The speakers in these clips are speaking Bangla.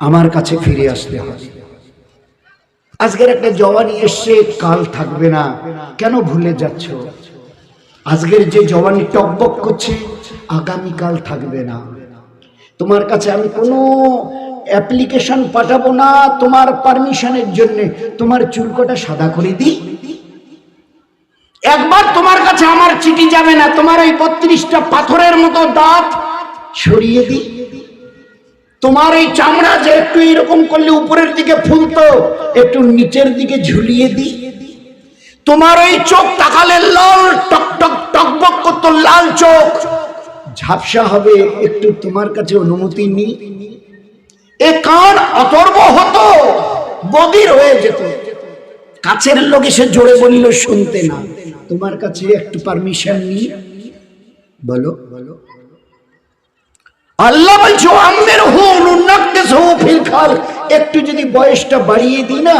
আমার কাছে ফিরে আসতে হয়। আজকের একটা জওয়ানি এসছে, কাল থাকবে না। কেন ভুলে যাচ্ছ? আজকের যে জওয়ানি টকবক করছে, আগামীকাল থাকবে না। তোমার কাছে আমি কোনো অ্যাপ্লিকেশন পাঠাবো না, তোমার পারমিশনের জন্য। তোমার চুলকোটা সাদা করে দিই। একবার তোমার কাছে আমার চিঠি যাবে না, তোমার ওই বত্রিশটা পাথরের মতো দাঁত সরিয়ে দিই। তোমার এই চামড়া যে একটু এরকম করলে উপরের দিকে ফুলতো, একটু নিচের দিকে ঝুলিয়ে দিই তোমার ওই চোখ তাকালে লাল টক টক টক টকবক করতো, লাল চোখ। ঝাপসা হবে, একটু তোমার কাছে অনুমতি নি এ কান অতর্ব হতো বদির হয়ে যেত। কাছের লোক এসে জোরে বলিল, শুনতে না, তোমার কাছে একটু পারমিশন নি বলো বলো। আল্লাহ বলছো আম্মের হুন উন্নাক্তেস হু ফিল খাল। একটু যদি বয়সটা বাড়িয়ে দিই না,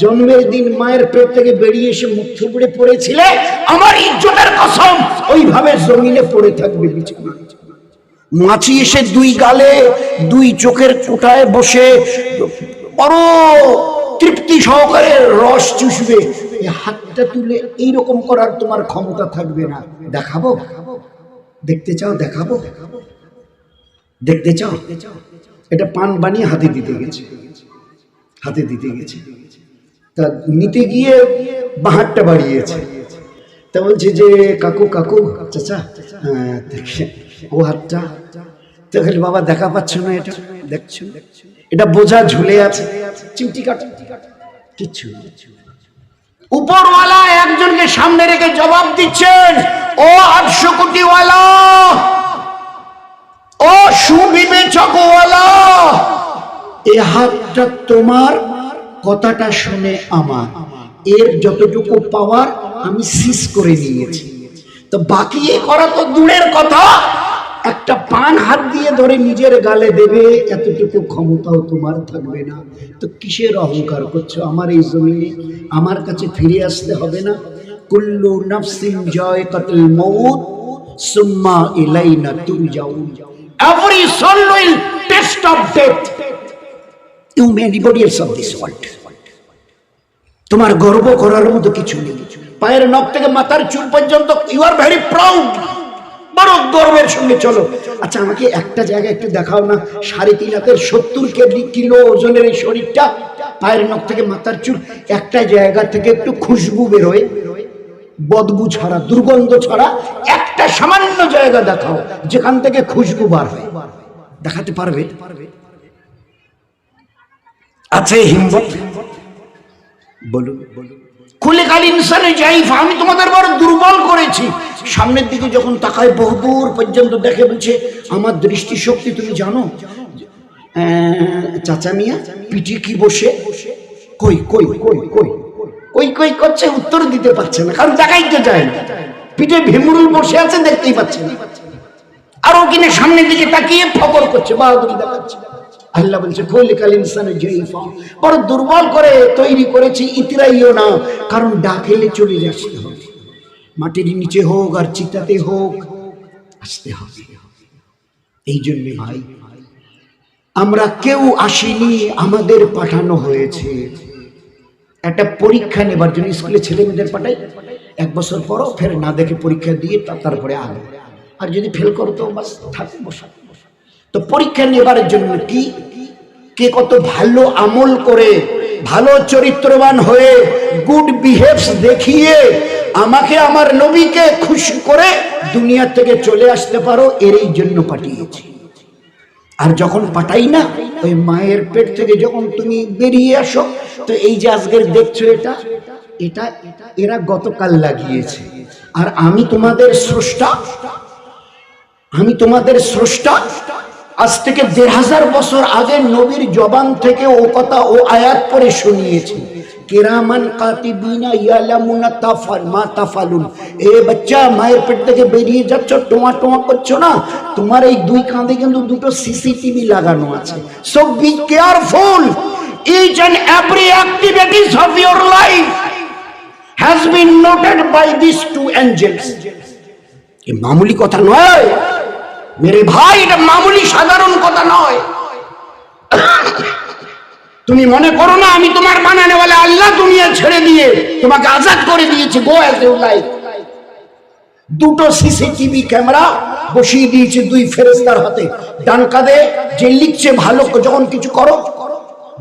জন্মের দিন মায়ের পেট থেকে বেরিয়ে এসে মুখ থুবড়ে পড়েছিলে, আমার ইজ্জতের কসম, ওইভাবে জমিনে পড়ে থাকবে বিছানা মাছি এসে দুই গালে, দুই চোখের কোটায় বসে, বড় তৃপ্তি সহকারে রস চুষবে। হাতটা তুলে এইরকম করার তোমার ক্ষমতা থাকবে না। দেখাবো? দেখতে চাও? দেখাবো? দেখতে চাও? এটা পান বানিয়ে হাতে দিতে গেছে। হাতে দিতে গেছে। তা নিতে গিয়ে বাহারটা বাড়িয়েছে। তা বলছে যে, কাকু কাকু, চাচা ও হাতটা তো বাবা, দেখা পাচ্ছ না এটা, দেখছ? এটা বোঝা ঝুলে আছে, চিমটি কাট। কিচ্ছু। উপরওয়ালা একজনকে সামনে রেখে জবাব দিচ্ছেন, ও আটশো কোটিওয়ালা ও সুবিবেচকওয়ালা এ হাতটা তোমার, কথাটা শুনে আমার। এর যতটুকু পাওয়ার আমি সিস করে নিয়েছি। তো বাকি এ করা তো দূরের কথা। একটা পান হাত দিয়ে ধরে নিজের গালে দেবে, এতটুকু ক্ষমতাও তোমার থাকবে না। তো কিসের অহংকার করছ আমার এই জমিনে? আমার কাছে ফিরে আসতে হবে না। কুল্লু নাফসিন জয় কাতল মৌত সুম্মা ইলাইনা তুরজাউন। Every soul will taste of death. You may anybody else of this world. তোমার গর্ব করার মতো কিছু নেই। পায়ের নখ থেকে মাথার চুল পর্যন্ত ইউ আর ভেরি প্রাউড বড় গর্বের সঙ্গে চলো। আচ্ছা আমাকে একটা জায়গায় একটু দেখাও না। সাড়ে তিন হাতের সত্তর কেজি কিলো ওজনের এই শরীরটা, পায়ের নখ থেকে মাথার চুল, একটা জায়গা থেকে একটু খুশবু বেরোয় বদবু ছাড়া, দুর্গন্ধ ছাড়া একটা সামান্য জায়গা দেখাও, যেখান থেকে খুশবু বার হয়। দেখাতে পারবে? আছে হিম্মত বলুন ইনসানে আমি তোমাদের বড় দুর্বল করেছি। সামনের দিকে যখন তাকায় বহুদূর পর্যন্ত দেখে বলছে, আমার দৃষ্টিশক্তি তুমি জানো? চাচা মিয়া, পিঠে কি বসে? কই কই কই কই কই কই করছে? উত্তর দিতে পারছে না, কারণ দেখাইতে চায় না। পিঠে ভেমুরুল বসে আছে দেখতেই পাচ্ছে না আর কিনে সামনের দিকে তাকিয়ে ফকর করছে, বাহাদুরি দেখাচ্ছে। আল্লাহ বলছে, খৈলিকাল ইনসানের জয়ীফা বড় দুর্বল করে তৈরি করেছি, ইতরাইও না, কারণ ডাকেলে চলে আসতে হবে মাটির নিচে হোক আর চিতাতে হোক, আসতে হবে। এই জন্যে ভাই, আমরা কেউ আসিনি, আমাদের পাঠানো হয়েছে। একটা পরীক্ষা নেবার জন্য, স্কুলে ছেলে মেয়েদের পাঠাই। এক বছর পরও ফের না দেখে পরীক্ষা দিয়ে তারপরে আগে আর যদি ফেল করো তো বাস থাকে, বসা। তো পরীক্ষা নেবার জন্য কি? কে কত ভালো আমল করে, ভালো চরিত্রবান হয়ে গুড বিহেভস দেখিয়ে আমাকে আমার নবীকে খুশি করে দুনিয়া থেকে চলে আসতে পারো, এরই জন্য পাঠিয়েছি। আর যখন পাঠাই না, ওই মায়ের পেট থেকে যখন তুমি বেরিয়ে আসো, তো এই যে আজকের দেখছ এটা এটা এরা গতকাল লাগিয়েছে। আর আমি তোমাদের স্রষ্টা, আমি তোমাদের স্রষ্টা, আজ থেকে দেড় হাজার বছর আগে নবীর জবান থেকে ও কথা ও আয়াত করে শুনিয়েছি। কেরামান কাতিবিনা ইয়ালামুনা তাফাল, মা তাফালুন। এ বাচ্চা, মায়ের পেট থেকে বেরিয়ে যাচ্ছ টোমা টোমা করছ না? তোমার এই দুই কাঁধে কিন্তু দুটো সিসিটিভি লাগানো আছে। So be careful each and every activities of your life has been noted by this two angels এ মামুলি কথা নয়। মেরে ভাই, এটা মামুলি সাধারণ কথা নয়। তুমি মনে করো না, আমি তোমার বানানে বলে আল্লাহ দুনিয়া ছেড়ে দিয়ে তোমাকে আজাদ করে দিয়েছে গো অ্যাজ ইউ লাইক দুটো সিসিটিভি ক্যামেরা বসিয়ে দিয়েছে দুই ফেরেস্তার হাতে। ডান কাঁধে যে লিখছে, ভালো যখন কিছু করো,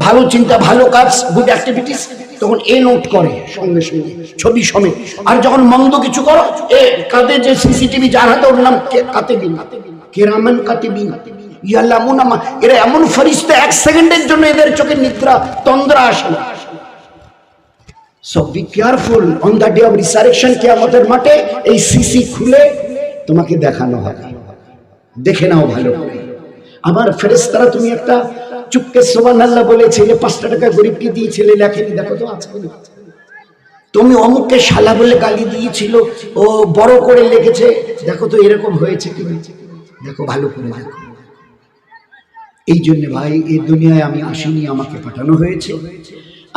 ভালো চিন্তা, ভালো কাজ গুড অ্যাক্টিভিটিস তখন এ নোট করে সঙ্গে সঙ্গে, ছবি সমেত। আর যখন মন্দ কিছু করো, এ কাঁধে যে সিসিটিভি, যার হাতে ওর নাম কে- কাতেবিন, কেরামান ইয়াল্লামুন আমা এরা এমন এক সেকেন্ডের জন্য এদের চোখে নিদ্রা, তন্দ্রা আসে না। So be careful on the day of resurrection কেয়ামতের মাঠে এই সিসি খুলে তোমাকে দেখানো হবে। দেখে নাও ভালো করে। আমার ফেরেস্তারা তুমি একটা চুপকে সোবান আল্লাহ বলেছিলে, পাঁচটা টাকা গরিবকে দিয়েছিলে, লেখেনি, দেখো তো আছে তুমি অমুককে শালা বলে গালি দিয়েছিল, ও বড় করে লেগেছে, দেখো তো এরকম হয়েছে কি হয়েছে দেখো ভালো করে দেখো। এই জন্য ভাই, এই দুনিয়ায় আমি আসিনি, আমাকে পাঠানো হয়েছে।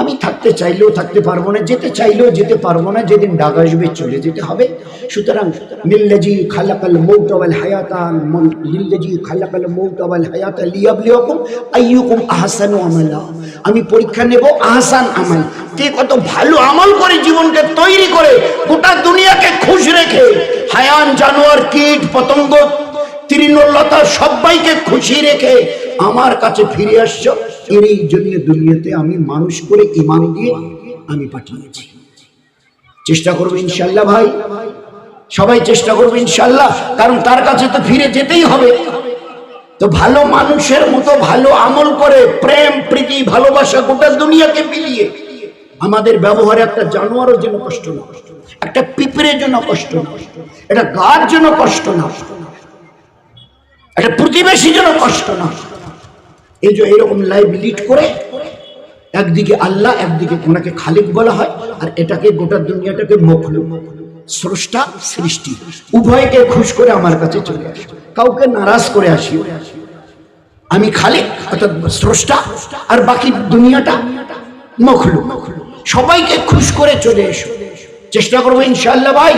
আমি থাকতে চাইলেও থাকতে পারব না, যেতে চাইলেও যেতে পারব না, যেদিন ডাক আসবে চলে যেতে হবে। সুতরাং, লিল্লাজি খালাকাল মৌত ওয়াল হায়াতা, মন- লিল্লাজি খালাকাল মৌত ওয়াল হায়াতা লিয়াবলিয়াকুম আইয়ুকুম আহসানু আমালা। আমি পরীক্ষা নেব, আহসান আমাল। কে কত ভালো আমল করে জীবনকে তৈরি করে, গোটা দুনিয়াকে খুশ রেখে, হায়ান জানোয়ার কীট পতঙ্গ তৃণলতা সবাইকে খুশি রেখে আমার কাছে ফিরে আসছো এর এই জন্য দুনিয়াতে আমি মানুষ করে ইমান দিয়ে আমি পাঠিয়েছি। চেষ্টা করব ইনশাল্লাহ ভাই। সবাই চেষ্টা করব ইনশাল্লাহ, কারণ তার কাছে তো ফিরে যেতেই হবে। তো ভালো মানুষের মতো ভালো আমল করে, প্রেম, প্রীতি, ভালোবাসা গোটা দুনিয়াকে মিলিয়ে আমাদের ব্যবহারে একটা জানোয়ারের জন্য কষ্ট না, একটা পিঁপড়ের জন্য কষ্ট না, একটা গার জন্য কষ্ট না। একটা প্রতিবেশী জন্য কষ্ট না। এই যে এরকম লাইভ লিড করে একদিকে আল্লাহ, একদিকে ওনাকে খালিক বলা হয়, আর এটাকে গোটা দুনিয়াটাকে মখলুক, স্রষ্টা, সৃষ্টি। উভয়কে খুশ করে আমার কাছে চলে আসে। কাউকে নারাজ করে আসি আমি খালিক অর্থাৎ স্রষ্টা, আর বাকি দুনিয়াটা মখলুক। সবাইকে খুশ করে চলে এসো। চেষ্টা করব ইনশাল্লাহ ভাই।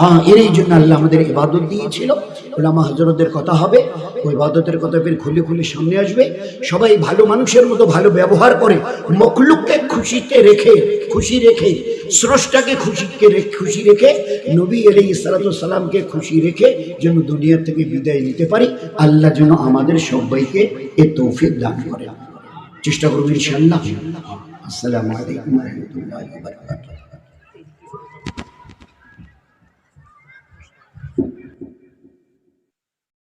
হ্যাঁ এর এই জন্য আল্লাহ আমাদের ইবাদত দিয়েছিল। ওলামা হজরতের কথা হবে, ওই ইবাদতের কথা ফের খুলে খুলে সামনে আসবে। সবাই ভালো মানুষের মতো ভালো ব্যবহার করে মকলুককে খুশিতে রেখে, খুশি রেখে, স্রষ্টাকে খুশিকে খুশি রেখে, নবী এলি সালামকে খুশি রেখে যেন দুনিয়া থেকে বিদায় নিতে পারি। আল্লাহ যেন আমাদের সবাইকে এ তৌফিক দান করে চেষ্টা করব ইনশাল্লাহ আসসালামু আলাইকুম রহমতুল্লাহ